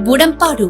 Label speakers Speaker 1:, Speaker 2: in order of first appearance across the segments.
Speaker 1: Budampadu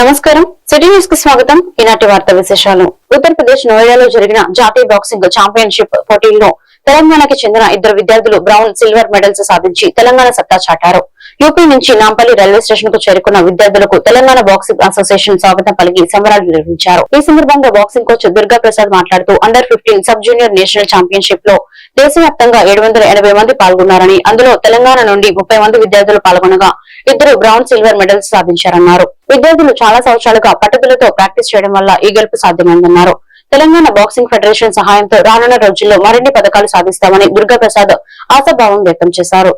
Speaker 2: నమస్కారం. City న్యూస్కి స్వాగతం. ఈనాటి వార్త విశేషాలు. ఉత్తరప్రదేశ్ నోయిడాలో జరిగిన జాతీయ బాక్సింగ్ ఛాంపియన్షిప్ పోటీల్లో తెలంగాణకి చెందిన ఇద్దరు విద్యార్థులు బ్రౌన్ సిల్వర్ మెడల్స్ సాధించి తెలంగాణ సత్తా చాటారు. యూపీ నుంచి నాంపల్లి రైల్వే స్టేషన్కు చేరుకున్న విద్యార్థులకు తెలంగాణ బాక్సింగ్ అసోసియేషన్ స్వాగతం పలికి సంబరాలు నిర్వహించారు. ఈ సందర్భంగా బాక్సింగ్ కోచ్ దుర్గా ప్రసాద్ మాట్లాడుతూ under fifteen sub junior national ఛాంపియన్షిప్లో దేశవ్యాప్తంగా ఏడు వందల ఎనభై మంది పాల్గొన్నారని అందులో తెలంగాణ నుండి ముప్పై మంది విద్యార్థులు పాల్గొనగా ఇద్దరు బ్రౌన్ సిల్వర్ మెడల్స్ సాధించారన్నారు. విద్యార్థులు చాలా సంవత్సరాలుగా పట్టుదలతో ప్రాక్టీస్ చేయడం వల్ల ఈ గెలుపు సాధ్యమైందన్నారు. తెలంగాణ బాక్సింగ్ ఫెడరేషన్ సహాయంతో రానున్న రోజుల్లో మరిన్ని పథకాలు సాధిస్తామని దుర్గా ప్రసాద్ ఆశాభావం వ్యక్తం చేశారు.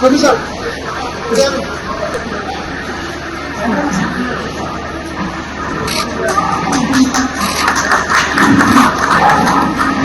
Speaker 2: Komiser, güzel. Thank you.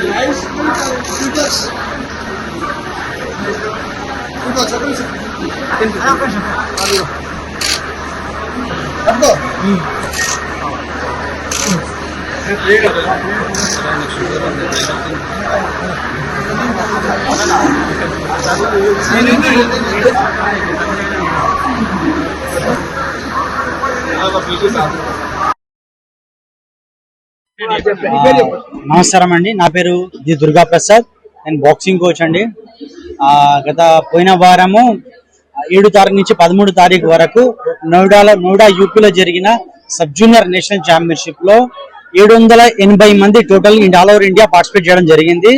Speaker 2: العيش في كاس في كاس امسك امسك احضر هذا في جزعه
Speaker 3: నమస్కారం అండి నా పేరు జి దుర్గా ప్రసాద్ నేను బాక్సింగ్ కోచ్ అండి. ఆ, గత పోయిన వారము ఏడు తారీఖు నుంచి పదమూడు తారీఖు వరకు నోయిడాలో నోయిడా యూపీలో జరిగిన సబ్ జూనియర్ నేషనల్ ఛాంపియన్షిప్లో ఏడు వందల ఎనభై మంది total all over India participate చేయడం జరిగింది.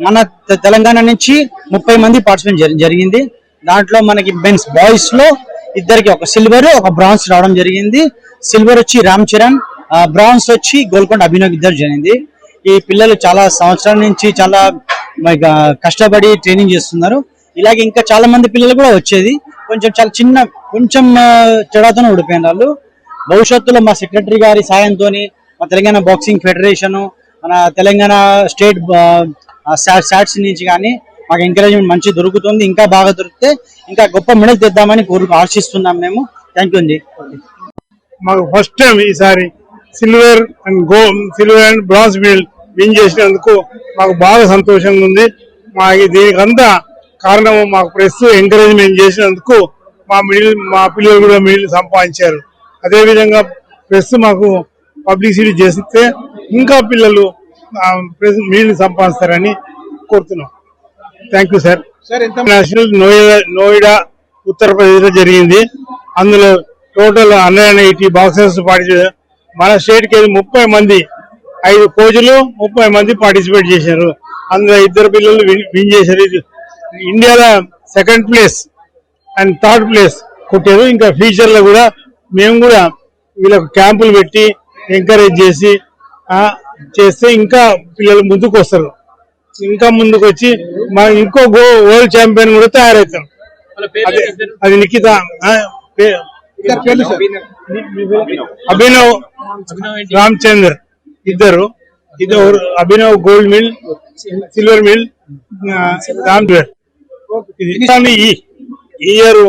Speaker 3: మన తెలంగాణ నుంచి ముప్పై మంది పార్టిసిపేట్ జరిగింది. దాంట్లో మనకి మెన్స్ బాయ్స్లో ఇద్దరికి ఒక సిల్వర్ ఒక బ్రాంజ్ రావడం జరిగింది. సిల్వర్ వచ్చి రామ్ చరణ్ బ్రాన్స్ వచ్చి గోల్కొండ అభినవ్ విద్యార్థి జరిగింది. ఈ పిల్లలు చాలా సంవత్సరాల నుంచి చాలా కష్టపడి ట్రైనింగ్ చేస్తున్నారు. ఇలాగే ఇంకా చాలా మంది పిల్లలు కూడా వచ్చేది. కొంచెం చాలా చిన్న కొంచెం ఆ, తేడాతోనే ఓడిపోయిన వాళ్ళు. భవిష్యత్తులో మా సెక్రటరీ గారి సాయంతో మా తెలంగాణ బాక్సింగ్ ఫెడరేషన్ మన తెలంగాణ స్టేట్ శాట్స్ నుంచి కానీ మాకు ఎంకరేజ్మెంట్ మంచి దొరుకుతుంది. ఇంకా బాగా దొరికితే ఇంకా గొప్ప మెడల్ తెద్దామని కోరు ఆశిస్తున్నాం మేము. థ్యాంక్ యూ అండి.
Speaker 4: మాకు ఫస్ట్ టైం ఈసారి silver and go silver and bronze medal win చేసినందుకు మాకు బాగా సంతోషంగా ఉంది. మా దీనికి అంతా కారణం మాకు ప్రెస్ ఎంకరేజ్మెంట్ చేసినందుకు మా మిడిల్ మా పిల్లలు కూడా మిడిల్ సంపాదించారు. అదే విధంగా ప్రెస్ మాకు పబ్లిసిటీ చేస్తే ఇంకా పిల్లలు ప్రెస్ మిడిల్ సంపాదిస్తారని కోరుతున్నాం. Thank you sir. National Noida Noida ఉత్తరప్రదేశ్లో జరిగింది. అందులో total hundred and eighty boxers participate మన స్టేట్కి ముప్పై మంది ఐదు కోచ్లు ముప్పై మంది పార్టిసిపేట్ చేశారు. అందులో ఇద్దరు పిల్లలు విన్- చేశారు. ఇండియాలో second place and third place కొట్టారు. ఇంకా ఫ్యూచర్లో కూడా మేము కూడా వీళ్ళకు క్యాంపులు పెట్టి ఎంకరేజ్ చేసి చేస్తే ఇంకా పిల్లలు ముందుకు వస్తారు. ఇంకా ముందుకు వచ్చి మన ఇంకో గో వరల్డ్ ఛాంపియన్ కూడా తయారవుతారు. అది అది నిఖిత పేర్లు సార్. అభినవ్. రామచందర్ ఇద్దరు. ఇద్దరు Abhinav gold medal silver medal Ram ఇది కానీ ఈ ఈ ఇయర్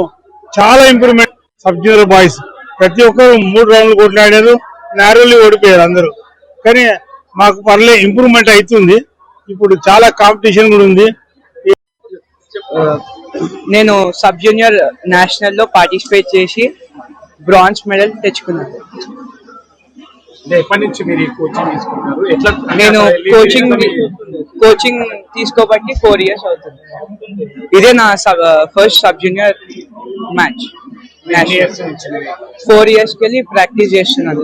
Speaker 4: చాలా ఇంప్రూవ్మెంట్ సబ్ జూనియర్ బాయ్స్. ప్రతి ఒక్కరు మూడు రౌండ్లు కొట్లాడారు నేరోలీ ఓడిపోయారు అందరూ. కానీ మాకు పర్లే ఇంప్రూవ్మెంట్ అవుతుంది. ఇప్పుడు చాలా కాంపిటీషన్ కూడా ఉంది.
Speaker 5: నేను సబ్ జూనియర్ నేషనల్లో పార్టిసిపేట్ చేసి బ్రాంజ్ మెడల్ తెచ్చుకున్నాను.
Speaker 6: ఎప్పటి నుంచి మీరు ఈ కోచింగ్ తీసుకుంటారు ఎట్లా
Speaker 5: నేను కోచింగ్ కోచింగ్ తీసుకోబట్టి ఫోర్ ఇయర్స్ అవుతుంది. ఇదే నా first sub junior match four ఇయర్స్కి వెళ్ళి ప్రాక్టీస్ చేస్తున్నాను.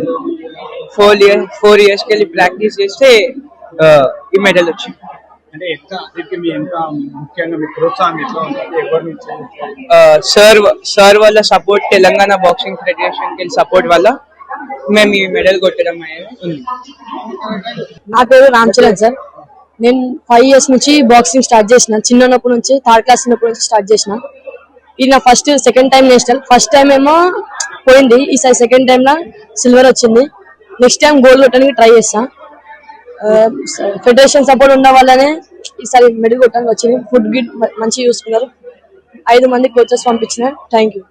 Speaker 5: ఫోర్ ఇయర్ ఫోర్ ఇయర్స్కి వెళ్ళి ప్రాక్టీస్ చేస్తే ఈ మెడల్ వచ్చింది.
Speaker 6: అంటే ఎంత దీనికి మీ ఎంత ముఖ్యంగా మీ ప్రోత్సాహం ఎట్లా ఉంటుంది? ఎవరి నుంచి
Speaker 5: సార్ సార్ వాళ్ళ సపోర్ట్ తెలంగాణ బాక్సింగ్ ఫెడరేషన్కి సపోర్ట్ వల్ల మేము ఈ మెడల్ కొట్టడం అనేది ఉంది.
Speaker 7: నా పేరు రామ్ చరణ్ సార్. నేను ఫైవ్ ఇయర్స్ నుంచి బాక్సింగ్ స్టార్ట్ చేసిన. చిన్నప్పటి నుంచి థర్డ్ క్లాస్ ఉన్నప్పటి నుంచి స్టార్ట్ చేసిన. ఇది నా first second time national. First time ఏమో పోయింది. ఈసారి సెకండ్ టైం లా సిల్వర్ వచ్చింది. నెక్స్ట్ టైం గోల్డ్ కొట్టడానికి ట్రై చేస్తా. ఫెడరేషన్ సపోర్ట్ ఉన్న వల్లనే ఈసారి మెడల్ కొట్టడానికి వచ్చింది. ఫుడ్ గిట్ మంచిగా చూసుకున్నారు. ఐదు మంది కోచెస్ పంపించిన థ్యాంక్ యూ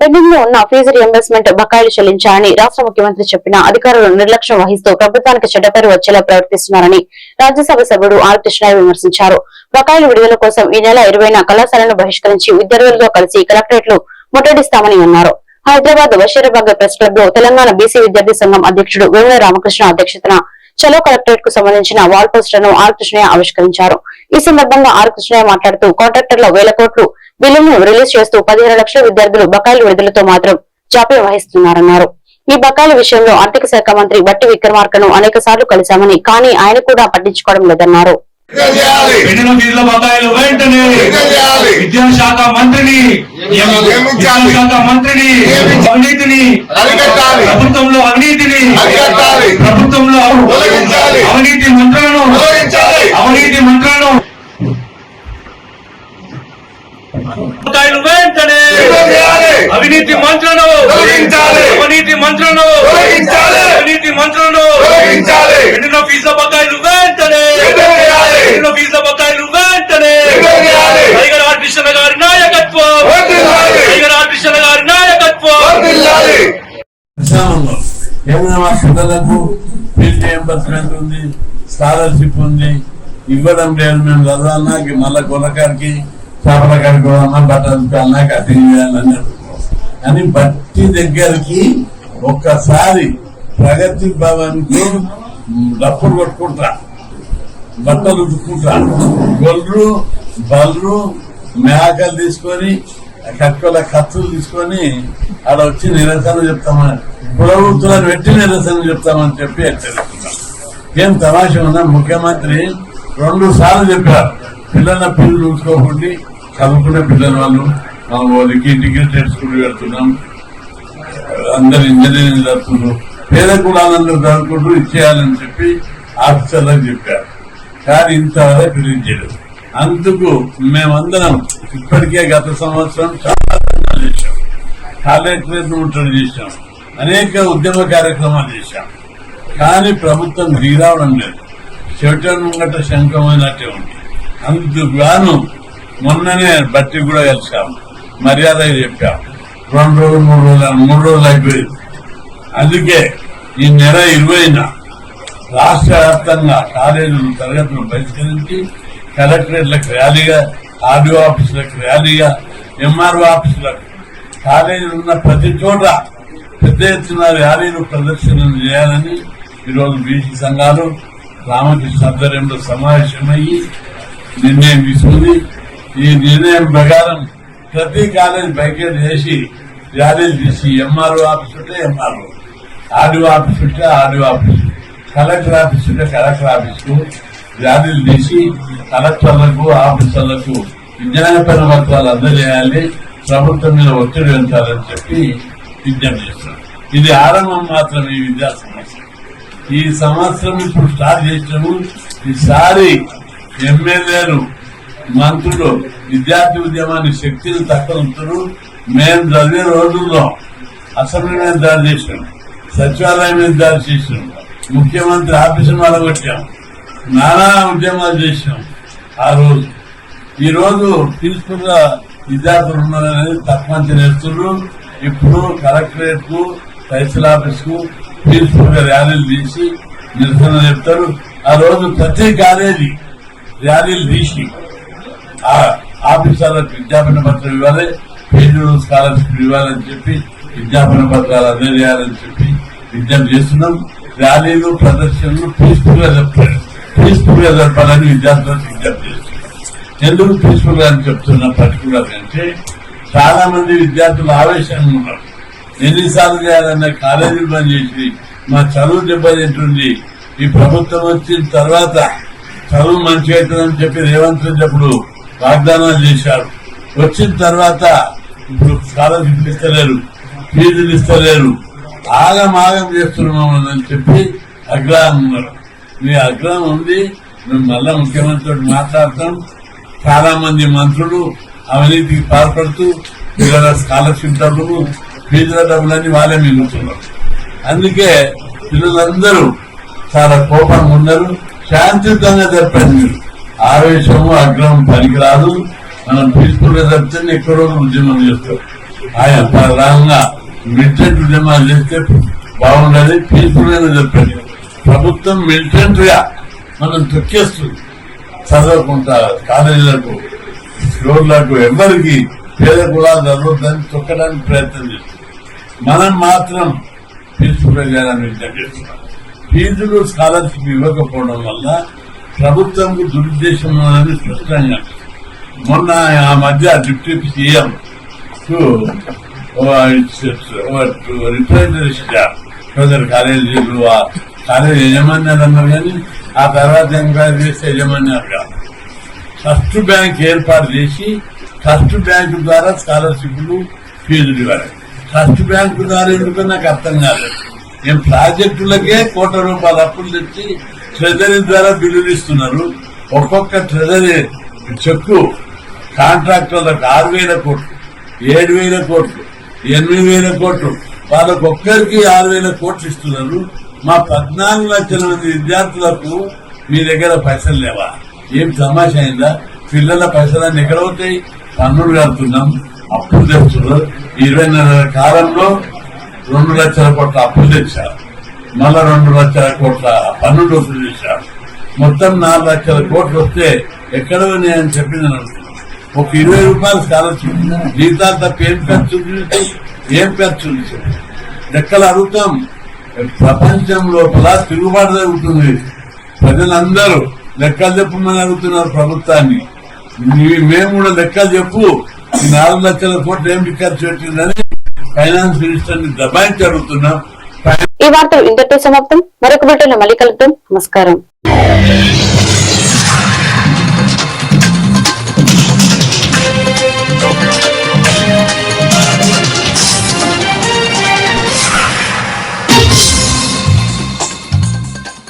Speaker 2: పెండింగ్లో ఉన్న ఫీజు రియంబర్స్మెంట్ బకాయిలు చెల్లించాలని రాష్ట్ర ముఖ్యమంత్రి చెప్పిన అధికారులు నిర్లక్ష్యం వహిస్తూ ప్రభుత్వానికి చెడ్డ పేరు వచ్చేలా ప్రవర్తిస్తున్నారని రాజ్యసభ సభ్యుడు ఆర్ కృష్ణయ్య విమర్శించారు. బకాయిలు విడుదల కోసం ఈ నెల ఇరవైన కళాశాలను బహిష్కరించి విద్యార్థులతో కలిసి కలెక్టరేట్లు ముట్టడిస్తామని అన్నారు. హైదరాబాద్ బషీరాబాగ్ ప్రెస్ క్లబ్లో తెలంగాణ బీసీ విద్యార్థి సంఘం అధ్యక్షుడు వేముల రామకృష్ణ అధ్యక్షతన చలో కలెక్టరేట్కు సంబంధించిన వాల్ పోస్టర్ను ఆర్ కృష్ణయ్య ఆవిష్కరించారు. ఈ సందర్భంగా ఆర్ కృష్ణయ్య మాట్లాడుతూ కాంట్రాక్టర్ల వేల కోట్లు బిల్లును రిలీజ్ చేస్తూ పదిహేను లక్షల విద్యార్థులు బకాయిలు విడుదలతో మాత్రం జాప్యం వహిస్తున్నారన్నారు. ఈ బకాయిల విషయంలో ఆర్థిక శాఖ మంత్రి బట్టి విక్రమార్కను అనేక సార్లు కలిశామని కానీ ఆయన కూడా పట్టించుకోవడం లేదన్నారు.
Speaker 8: పెట్టిన ఫీజుల బకాయిలు వెంటనే విద్యాశాఖ మంత్రిని విద్యాశాఖ మంత్రిని అవినీతిని. ప్రభుత్వంలో అవినీతిని. ప్రభుత్వంలో. అవినీతి మంత్రులను. అవినీతి మంత్రులను బకాయిలు వెంటనే
Speaker 9: తొలగించాలి.
Speaker 8: అవినీతి మంత్రులను. అవినీతి మంత్రులను. అవినీతి మంత్రులను. పెట్టిన ఫీజుల బకాయిలు వెంటనే ఫీజుల బకాయిలు వెంటనే
Speaker 9: తొలగించాలి.
Speaker 8: టైగర్ ఆర్ కృష్ణ గారి నాయకత్వం
Speaker 9: వర్ధిల్లాలి.
Speaker 8: టైగర్ ఆర్ కృష్ణ గారి నాయకత్వం
Speaker 9: వర్ధిల్లాలి.
Speaker 10: విశాలంలో ఏమైనా మా పిల్లలకు ఫీజు రియంబర్స్మెంట్ ఉంది స్కాలర్షిప్ ఉంది ఇవ్వడం లేదు మేము చదవాలన్నా మళ్ళా కొనకాడికి చేపల కాడికి పోవాలన్నా బట్టలు కాలన్నా కటింగ్ చేయాలని అని బట్టి దగ్గరికి ఒక్కసారి ప్రగతి భవన్కు డప్పులు కొట్టుకుంటా బట్టలు ఉతుక్కుంటా గొల్లు బల్లు మేకలు తీసుకొని కట్టుకోల ఖర్చులు తీసుకొని ఆడ వచ్చి నిరసన చెప్తామని కులవృత్తులను పెట్టి నిరసన చెప్తామని చెప్పి హెచ్చరిస్తున్నాం ఏం తమాష ఉన్నా ముఖ్యమంత్రి రెండు సార్లు చెప్పారు. పిల్లల పిల్లలు చూసుకోకుండా చదువుకునే పిల్లల వాళ్ళు. మా వాళ్ళకి ఇంటిగ్రేటెడ్ స్కూల్ పెడుతున్నాం అందరు ఇంజనీరింగ్ చదువుతున్నారు పేద కులాలందరూ చదువుకుంటూ ఇచ్చేయాలని చెప్పి ఆఫీసర్లకు చెప్పారు. కానీ ఇంతవరకు రిలీజ్ అందుకు మేమందరం ఇప్పటికే గత సంవత్సరం చాలా ధర్నాలు చేశాం. కలెక్టరేట్ ముట్టడి చేశాం. అనేక ఉద్యమ కార్యక్రమాలు చేశాం. కానీ ప్రభుత్వం దిగిరావడం లేదు. చెవిటను ముంగట శంఖమైనట్టే ఉంది. అందుకు గాను మొన్ననే బట్టి కూడా కలిసాము మర్యాద చెప్పాం. రెండు రోజులు మూడు రోజులు మూడు రోజులు అయిపోయింది. అందుకే ఈ నెల ఇరవైన రాష్ట్ర వ్యాప్తంగా కాలేజీలు తరగతులు బహిష్కరించి కలెక్టరేట్లకు ర్యాలీగా ఆర్డీఓ ఆఫీసులకు ర్యాలీగా ఎంఆర్ఓ ఆఫీసులకు కాలేజీలు ఉన్న ప్రతి చోట పెద్ద ఎత్తున ర్యాలీలు ప్రదర్శనలు చేయాలని ఈరోజు బీసీ సంఘాలు రామకృష్ణ ఆధ్వర్యంలో సమావేశమయ్యి నిర్ణయం తీసుకుంది. ఈ నిర్ణయం ప్రకారం ప్రతి కాలేజ్ బైకేట్ చేసి ర్యాలీలు తీసి ఎంఆర్ఓ ఆఫీస్ ఉంటే ఎంఆర్ఓ ఆర్డీఓ ఆఫీస్ ఉంటే ఆర్డీఓ ఆఫీస్. కలెక్టర్ ఆఫీస్ ఉంటే కలెక్టర్ ఆఫీస్కు తీసి కలెక్టర్లకు ఆఫీసర్లకు విజ్ఞానపర పత్రాలు అందజేయాలి ప్రభుత్వం మీద ఒత్తిడి పెంచాలని చెప్పి విజ్ఞప్తి చేస్తున్నారు ఇది ఆరంభం మాత్రమే ఈ విద్యా సంవత్సరం. ఈ సంవత్సరం ఇప్పుడు స్టార్ట్ చేసినాము. ఈసారి ఎమ్మెల్యేలు మంత్రులు విద్యార్థి ఉద్యమాన్ని శక్తిని తక్కువ మేము చదివే రోజుల్లో అసెంబ్లీ మీద దాడి చేసినాం. సచివాలయం మీద దాడి చేసినాం. ముఖ్యమంత్రి ఆఫీసు మొదలుపెట్టాం నానా ఉద్యమాలు చేసాం ఆ రోజు. ఈరోజు పీస్ఫుల్గా విద్యార్థులు ఉన్నారనేది తప్పని చేస్తున్నారు ఇప్పుడు కలెక్టరేట్కు తహసీల్ ఆఫీస్కు పీస్ఫుల్గా ర్యాలీలు తీసి నిరసన చెప్తారు. ఆ రోజు ప్రతి కాలేజీ ర్యాలీలు తీసి ఆ ఆఫీసర్లకు విజ్ఞాపన పత్రం ఇవ్వాలి. పేజీలు స్కాలర్షిప్ ఇవ్వాలని చెప్పి విజ్ఞాపన పత్రాలు అందజేయాలని చెప్పి విజ్ఞప్తి చేస్తున్నాం. ర్యాలీలు ప్రదర్శనలు పీస్ఫుల్గా చెప్పారు పీస్ఫుల్గా జరపాలని విద్యార్థులకు విజ్ఞప్తి ఎందుకు పీస్ఫుల్గా అని చెప్తున్నా పర్టికులర్ అంటే చాలా మంది విద్యార్థులు ఆవేశంగా ఉన్నారు. ఎన్నిసార్లు చేయాలన్న కాలేజీలు పని చేసి మా చదువు దెబ్బతింటుంది. ఈ ప్రభుత్వం వచ్చిన తర్వాత చదువు మంచిగా అవుతుందని చెప్పి రేవంత్ రెడ్డి అప్పుడు వాగ్దానాలు చేశారు. వచ్చిన తర్వాత ఇప్పుడు స్కాలర్షిప్లు ఇస్తలేరు ఫీజులు ఇస్తలేరు. ఆగం ఆగం చేస్తున్నాం అని చెప్పి అగ్రహం ఉన్నారు. మీ అగ్రహం ఉంది మేము మళ్ళా ముఖ్యమంత్రితో మాట్లాడతాం. చాలా మంది మంత్రులు అవినీతికి పాల్పడుతూ పిల్లల స్కాలర్షిప్ డబ్బులు ఫీజుల డబ్బులన్నీ వాళ్ళే మిగులుతున్నారు. అందుకే పిల్లలందరూ చాలా కోపంగా ఉన్నారు. శాంతియుతంగా చెప్పండి మీరు. ఆవేశము అగ్రహం పనికిరాదు. మనం పీస్ఫుల్గా చెప్తే ఎక్కువ రోజులు ఉద్యమం చేస్తాం. ఆయన ప్రధానంగా మిలిటెంట్ ఉద్యమాలు చేస్తే బాగుండదు పీస్ఫుల్ గానే చెప్పండి ప్రభుత్వం మిలిటెంట్గా మనం తొక్కేస్తుంది చదవకుండా కాలేజీలకు రోడ్లకు ఎవరికి పేద కూడా చదవద్దని తొక్కడానికి ప్రయత్నం చేస్తుంది మనం మాత్రం పీస్ఫుల్గా చేయాలని విజ్ఞప్తి చేస్తున్నాం. ఫీజులు స్కాలర్షిప్ ఇవ్వకపోవడం వల్ల ప్రభుత్వంకు దురుద్దేశం ఉన్నదని స్పష్టంగా మొన్న ఆ మధ్య డిప్యూటీ సీఎం రిప్రజెంటేషన్ కొందరు కాలేజీలు ఆ కాలేజీ యజమాన్యాలు అన్నారు కానీ ఆ తర్వాత ఎంక్వైరీ చేస్తే యజమాన్యాలు కాదు ట్రస్ట్ బ్యాంక్ ఏర్పాటు చేసి ట్రస్ట్ బ్యాంకు ద్వారా స్కాలర్షిప్లు ఫీజులు ఇవ్వాలి ట్రస్ట్ బ్యాంకు ద్వారా ఎందుకు నాకు అర్థం కాలేదు మేము ప్రాజెక్టులకే కోట్ల రూపాయల అప్పులు తెచ్చి ట్రెజరీ ద్వారా బిల్లులు ఇస్తున్నారు ఒక్కొక్క ట్రెజరీ చెక్కు కాంట్రాక్టర్లకు ఆరు వేల కోట్లు ఏడు వేల కోట్లు ఎనిమిది వేల కోట్లు. వాళ్ళకు ఒక్కరికి ఆరు వేల కోట్లు ఇస్తున్నారు. మా పద్నాలుగు లక్షల మంది విద్యార్థులకు మీ దగ్గర పైసలు లేవా? ఏం తమాషా అయిందా? పిల్లల పైసలన్నీ ఎక్కడ అవుతాయి పన్నులు కడుతున్నాం అప్పులు తెచ్చున్నారు ఇరవై నెలల కాలంలో రెండు లక్షల కోట్ల అప్పులు తెచ్చారు. మళ్ళా రెండు లక్షల కోట్ల పన్నులు వసూలు చేశారు. మొత్తం నాలుగు లక్షల కోట్లు వస్తే ఎక్కడ ఉన్నాయని చెప్పి నేను ఒక ఇరవై రూపాయలు స్కాలర్షిప్ జీతాలు తప్ప ఏం ఖర్చు ఏం ఖర్చు లెక్కలు అడుగుతాం. ప్రపంచం లోపల తిరుగుబాటు జరుగుతుంది. ప్రజలందరూ లెక్కలు చెప్పమని అడుగుతున్నారు ప్రభుత్వాన్ని. మేము కూడా లెక్కలు చెప్పు. ఈ నాలుగు లక్షల కోట్లు ఏం ఖర్చు పెట్టిందని ఫైనాన్స్ మినిస్టర్ని దబాయించి అడుగుతున్నాం.
Speaker 2: ఈ వార్తలు ఇంతటితో సమాప్తం. మరొక బిడ్డలో మళ్ళీ కలుద్దాం. నమస్కారం.